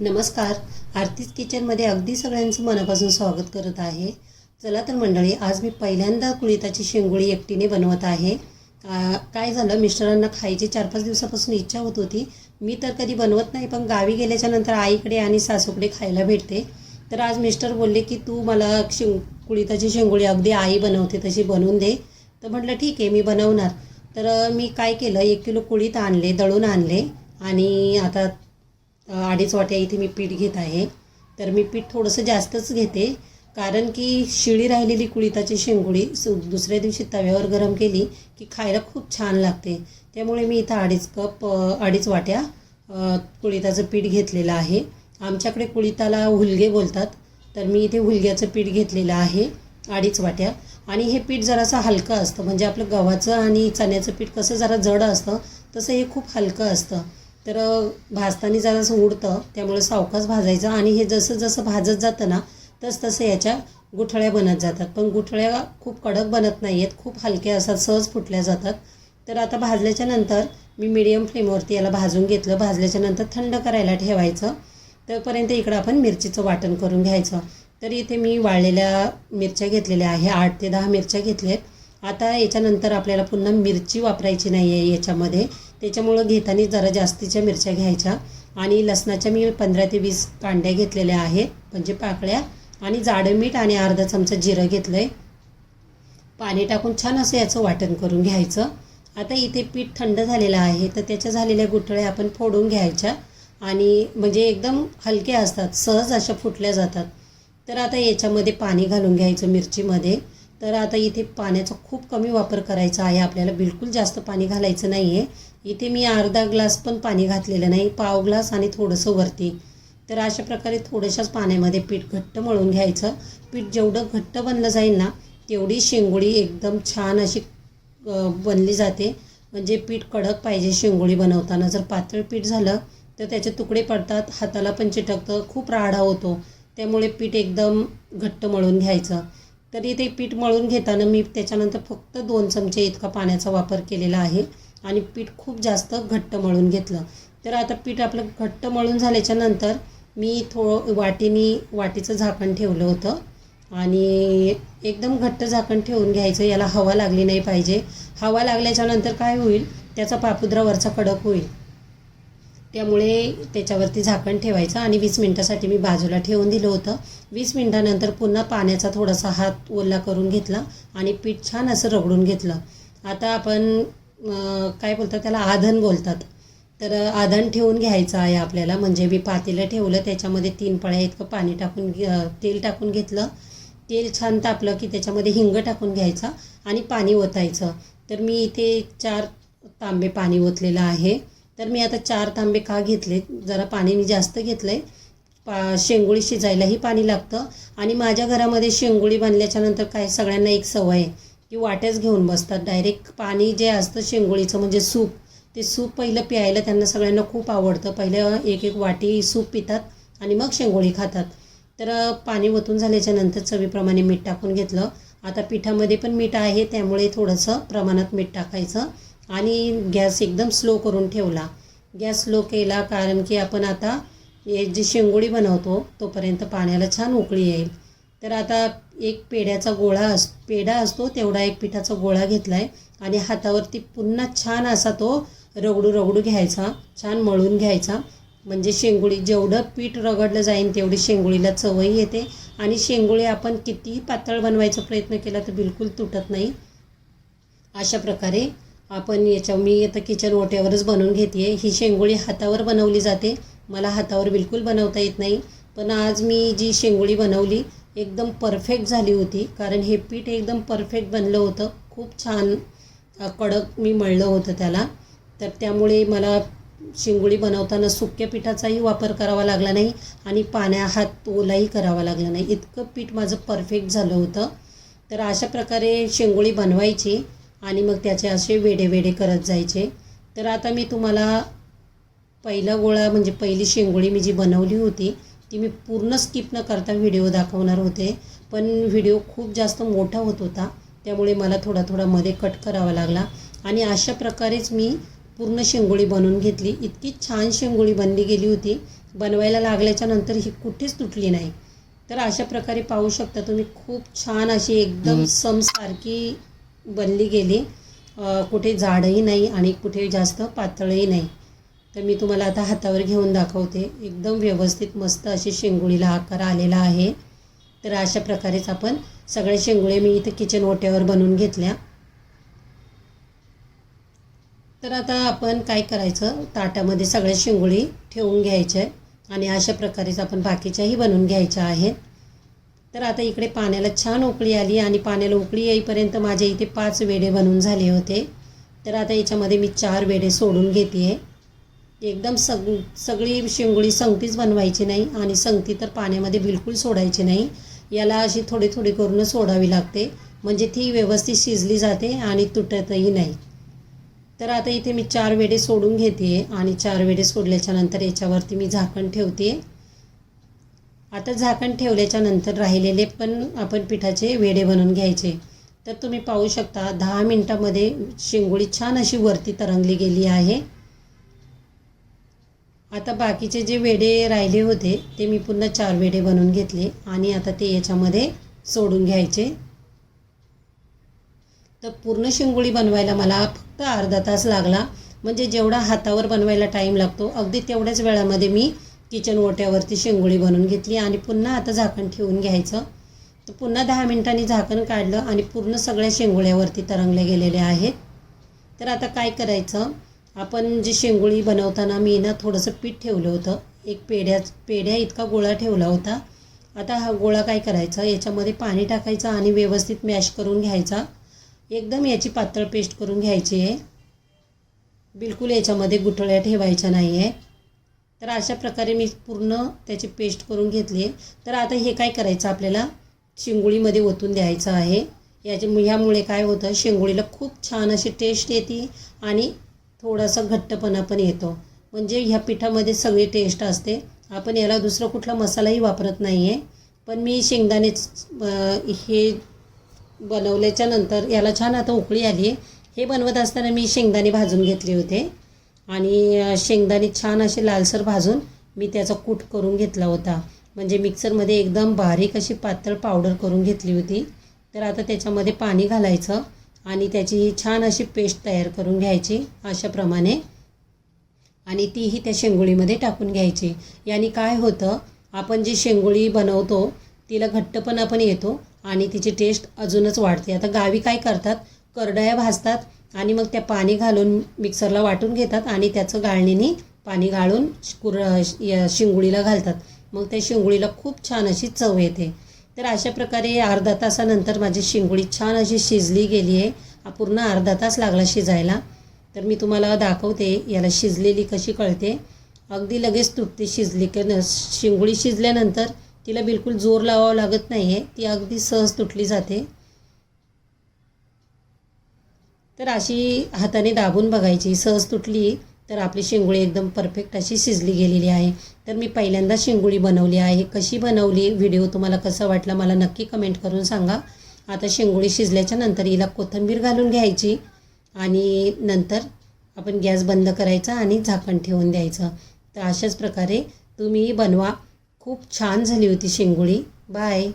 नमस्कार. आरतीज किचनमध्ये अगदी सगळ्यांचं मनापासून स्वागत करत आहे. चला तर मंडळी आज मी पहिल्यांदा कुळिताची शेंगोळी एकटीने बनवत आहे. काय झालं? मिस्टरांना खायची चार पाच दिवसापासून इच्छा होत होती. मी तर कधी बनवत नाही पण गावी गेल्याच्यानंतर आईकडे आणि सासूकडे खायला भेटते. तर आज मिस्टर बोलले की तू मला शेंग कुळिताची शेंगोळी अगदी आई बनवते तशी बनवून दे. तर म्हटलं ठीक आहे मी बनवणार. तर मी काय केलं? एक किलो कुळीत आणले दळून आणले. आणि आता अडीच वाट्या इथे मी पीठ घेत आहे. तर मी पीठ थोडंसं जास्तच घेते. कारण की शिळी राहिलेली कुळिताची शेंगुळी सु दुसऱ्या दिवशी तव्यावर गरम केली की खायला खूप छान लागते. त्यामुळे मी इथं अडीच कप अडीच वाट्या कुळिताचं पीठ घेतलेलं आहे. आमच्याकडे कुळिताला हुलगे बोलतात. तर मी इथे हुलग्याचं पीठ घेतलेलं आहे अडीच वाट्या. आणि हे पीठ जरासं हलकं असतं. म्हणजे आपलं गव्हाचं आणि चण्याचं पीठ कसं जरा जड असतं तसं हे खूप हलकं असतं. तर भाजताना जरासं उडतं त्यामुळे सावकाच भाजायचं आणि हे जसं जसं भाजत जातं ना तस तसं याच्या गुठळ्या बनत जातात. पण गुठळ्या खूप कडक बनत नाही आहेत खूप हलक्या असतात सहज फुटल्या जातात. तर आता भाजल्याच्या नंतर मी मिडियम फ्लेमवरती याला भाजून घेतलं. भाजल्याच्या नंतर थंड करायला ठेवायचं. तोपर्यंत इकडं आपण मिरचीचं वाटण करून घ्यायचं. तर इथे मी वाळलेल्या मिरच्या घेतलेल्या आहे आठ ते दहा मिरच्या घेतल्या आहेत आता याच्यानंतर आपल्याला पुन्हा मिरची वापरायची नाही आहे याच्यामध्ये. त्याच्यामुळं घेताना जरा जास्तीच्या मिरच्या घ्यायच्या. आणि लसणाच्या मी पंधरा ते वीस कांड्या घेतलेल्या आहेत. म्हणजे पाकळ्या आणि जाडं मीठ आणि अर्धा चमचा जिरं घेतलं आहे पाणी टाकून छान असं याचं वाटण करून घ्यायचं. आता इथे पीठ थंड झालेलं आहे. तर त्याच्या झालेल्या गुठळ्या आपण फोडून घ्यायच्या. आणि म्हणजे एकदम हलक्या असतात. सहज अशा फुटल्या जातात. तर आता याच्यामध्ये पाणी घालून घ्यायचं मिरचीमध्ये. तर आता इथे पाण्याचा खूप कमी वापर करायचा आहे. आपल्याला बिलकुल जास्त पाणी घालायचं नाही आहे इथे मी अर्धा ग्लास पण पाणी घातलेलं नाही पाव ग्लास आणि थोडंसं वरती. तर अशा प्रकारे थोड्याशाच पाण्यामध्ये पीठ घट्ट मळून घ्यायचं. पीठ जेवढं घट्ट बनलं जाईल ना तेवढी शेंगोळी एकदम छान अशी बनली जाते. म्हणजे पीठ कडक पाहिजे शेंगोळी बनवताना. जर पातळ पीठ झालं तर त्याचे तुकडे पडतात हाताला पण चिटकतं खूप राडा होतो. त्यामुळे पीठ एकदम घट्ट मळून घ्यायचं. तर इथे पीठ मळून घेताना मी त्याच्यानंतर फक्त दोन चमचे इतका पाण्याचा वापर केलेला आहे. आणि पीठ खूप जास्त घट्ट मळून घेतलं. तर आता पीठ आपलं घट्ट मळून झाल्याच्यानंतर मी थोडं वाटीनी वाटीचं झाकण ठेवलं होतं. आणि एकदम घट्ट झाकण ठेवून घ्यायचं याला हवा लागली नाही पाहिजे. हवा लागल्याच्या नंतर काय होईल? त्याचा पापुद्रा वरचा कडक होईल. त्यामुळे त्याच्यावरती झाकण ठेवायचं आणि वीस मिनटासाठी मी बाजूला ठेवून दिलं होतं. वीस मिनटानंतर पुन्हा पाण्याचा थोडासा हात ओला करून घेतला आणि पीठ छान असं रगडून घेतलं. आता आपण काय बोलतात त्याला आधण बोलतात. तर आधण ठेवून घ्यायचं आहे आपल्याला. म्हणजे मी पातेलं ठेवलं त्याच्यामध्ये तीन पळ्या इतकं पाणी टाकून घे- तेल टाकून घेतलं. तेल छान तापलं की त्याच्यामध्ये हिंग टाकून घ्यायचा आणि पाणी ओतायचं. तर मी इथे चार तांबे पाणी ओतलेलं आहे. तर मी आता चार तांबे का घेतले? जरा पाणी मी जास्त घेतलं आहे पा शेंगोळी शिजायलाही पाणी लागतं. आणि माझ्या घरामध्ये शेंगोळी बांधल्याच्यानंतर काय सगळ्यांना एक सवय आहे की वाट्याच घेऊन बसतात. डायरेक्ट पाणी जे असतं शेंगोळीचं म्हणजे सूप. ते सूप पहिलं प्यायला त्यांना सगळ्यांना खूप आवडतं. पहिलं एक एक वाटी सूप पितात आणि मग शेंगोळी खातात. तर पाणी ओतून झाल्याच्यानंतर चवीप्रमाणे मीठ टाकून घेतलं. आता पिठामध्ये पण मीठ आहे त्यामुळे थोडंसं प्रमाणात मीठ टाकायचं. आणि गॅस एकदम स्लो करून ठेवला. गॅस स्लो केला कारण की आपण आता हे जी शेंगोळी बनवतो तोपर्यंत पाण्याला छान उकळी येईल. तर आता एक पेढ्याचा गोळा अस पेढा असतो तेवढा एक पिठाचा गोळा घेतला आहे आणि हातावरती पुन्हा छान असा तो रगडू रगडू घ्यायचा छान मळून घ्यायचा. म्हणजे शेंगोळी जेवढं पीठ रगडलं जाईल तेवढी शेंगोळीला चवही येते आणि शेंगोळी आपण कितीही पातळ बनवायचा प्रयत्न केला तर बिलकुल तुटत नाही. अशा प्रकारे आपण याच्या मी आता किचन ओट्यावरच बनवून घेते. ही शेंगोळी हातावर बनवली जाते. मला हातावर बिलकुल बनवता येत नाही. पण आज मी जी शेंगोळी बनवली एकदम परफेक्ट झाली होती. कारण हे पीठ एकदम परफेक्ट बनलं होतं. खूप छान कडक मी मळलं होतं त्याला. तर त्यामुळे मला शेंगोळी बनवताना सुक्या पिठाचाही वापर करावा लागला नाही आणि पाण्या हात ओलाही करावा लागला नाही. इतकं पीठ माझं परफेक्ट झालं होतं. तर अशा प्रकारे शेंगोळी बनवायची. आणि मग त्याचे असे वेडे वेडे करत जायचे. तर आता मी तुम्हाला पहिला गोळा म्हणजे पहिली शेंगोळी मी जी बनवली होती ती मी पूर्ण स्किप न करता व्हिडिओ दाखवणार होते. पण व्हिडिओ खूप जास्त मोठा होत होता त्यामुळे मला थोडा थोडा मध्ये कट करावा लागला. आणि अशा प्रकारेच मी पूर्ण शेंगोळी बनवून घेतली. इतकी छान शेंगोळी बनली गेली होती. बनवायला लागल्याच्या नंतर ही कुठेच तुटली नाही. तर अशा प्रकारे पाहू शकता तुम्ही खूप छान अशी एकदम समसारखी बनली गेली. कुठे जाडही नाही आणि कुठे जास्त पातळही नाही. तर मी तुम्हाला आता हातावर घेऊन दाखवते. एकदम व्यवस्थित मस्त अशी शेंगुळीला आकार आलेला आहे. तर अशा प्रकारेच आपण सगळे शेंगुळे मी इथे किचन ओट्यावर बनवून घेतल्या. तर आता आपण काय करायचं? ताटामध्ये सगळ्या शेंगुळी ठेवून घ्यायच्या आणि अशा प्रकारेच आपण बाकीच्याही बनवून घ्यायच्या आहेत. तर आता इकडे पाण्याला छान उकळी आली आणि पाण्याला उकळी येईपर्यंत माझ्या इथे पाच वेडे बनून झाले होते. तर आता याच्यामध्ये मी चार वेडे सोडून घेते आहे एकदम सग सगळी शेंगुळी संगतीच बनवायची नाही आणि संगती तर पाण्यामध्ये बिलकुल सोडायची नाही. याला अशी थोडी थोडी करून सोडावी लागते. म्हणजे ती व्यवस्थित शिजली जाते आणि तुटतही नाही. तर आता इथे मी चार वेडे सोडून घेते आणि चार वेडे सोडल्याच्यानंतर याच्यावरती मी झाकण ठेवते आता झाकण ठेवल्याच्या नंतर राहिलेले पण आपण पिठाचे वेडे बनवून घ्यायचे. तर तुम्ही पाहू शकता दहा मिनटामध्ये शेंगोळी छान अशी वरती तरंगली गेली आहे. आता बाकीचे जे वेडे राहिले होते ते मी पुन्हा चार वेडे बनवून घेतले आणि आता ते याच्यामध्ये सोडून घ्यायचे. तर पूर्ण शेंगोळी बनवायला मला फक्त अर्धा तास लागला. म्हणजे जेवढा हातावर बनवायला टाईम लागतो अगदी तेवढ्याच वेळामध्ये मी किचन ओट्यावरती शेंगोळी बनवून घेतली आणि पुन्हा आता झाकण ठेवून घ्यायचं. तर पुन्हा दहा मिनिटांनी झाकण काढलं आणि पूर्ण सगळ्या शेंगोळ्यावरती तरंगल्या गेलेल्या आहेत. तर आता काय करायचं? आपण जी शेंगोळी बनवताना मी ना थोडंसं पीठ ठेवलं होतं. एक पेढ्या पेढ्या इतका गोळा ठेवला होता. आता हा गोळा काय करायचा? याच्यामध्ये पाणी टाकायचं आणि व्यवस्थित मॅश करून घ्यायचा. एकदम याची पातळ पेस्ट करून घ्यायची आहे. बिलकुल याच्यामध्ये गुठळ्या ठेवायच्या नाही आहे तर अशा प्रकारे मी पूर्ण त्याची पेस्ट करून घेतली. आहे तर आता हे काय करायचं आपल्याला? शिंगोळीमध्ये ओतून द्यायचं आहे. याच्या ह्यामुळे काय होतं? शेंगोळीला खूप छान अशी टेस्ट येते आणि थोडासा घट्टपणा पण येतो. म्हणजे ह्या पिठामध्ये सगळी टेस्ट असते. आपण याला दुसरा कुठला मसालाही वापरत नाही आहे पण मी शेंगदाणेच हे बनवल्याच्या नंतर याला छान आता उकळी आली. आहे हे बनवत असताना मी शेंगदाणे भाजून घेतले होते. आणि शेंगदाणे छान असे लालसर भाजून मी त्याचा कूट करून घेतला होता. म्हणजे मिक्सरमध्ये एकदम बारीक अशी पातळ पावडर करून घेतली होती. तर आता त्याच्यामध्ये पाणी घालायचं आणि त्याची ही छान अशी पेस्ट तयार करून घ्यायची अशाप्रमाणे. आणि तीही त्या शेंगोळीमध्ये टाकून घ्यायची. याने काय होतं आपण जी शेंगोळी बनवतो तिला घट्टपणा पण येतो आणि तिची टेस्ट अजूनच वाढते. आता गावी काय करतात करडया भाजतात आणि मग त्या पाणी घालून मिक्सरला वाटून घेतात आणि त्याचं गाळणीने पाणी गाळून कुर शिंगुळीला शिंगोळीला घालतात. मग त्या शिंगुळीला खूप छान अशी चव येते. तर अशा प्रकारे अर्धा तासानंतर माझी शिंगोळी छान अशी शिजली गेली आहे. हा पूर्ण अर्धा तास लागला शिजायला. तर मी तुम्हाला दाखवते याला शिजलेली कशी कळते. अगदी लगेच तुटते शिजली की न शिंगोळी शिजल्यानंतर तिला बिलकुल जोर लावावं लागत नाही आहे ती अगदी सहज तुटली जाते. तर अशी हाताने दाबून बघायची सहज तुटली तर आपली शेंगोळी एकदम परफेक्ट अशी शिजली गेलेली आहे. तर मी पहिल्यांदा शेंगोळी बनवली आहे. कशी बनवली व्हिडिओ तुम्हाला कसा वाटला मला नक्की कमेंट करून सांगा. आता शेंगोळी शिजल्याच्या नंतर हिला कोथिंबीर घालून घ्यायची आणि नंतर आपण गॅस बंद करायचा आणि झाकण ठेवून द्यायचं. तर अशाच प्रकारे तुम्ही बनवा. खूप छान झाली होती शेंगोळी. बाय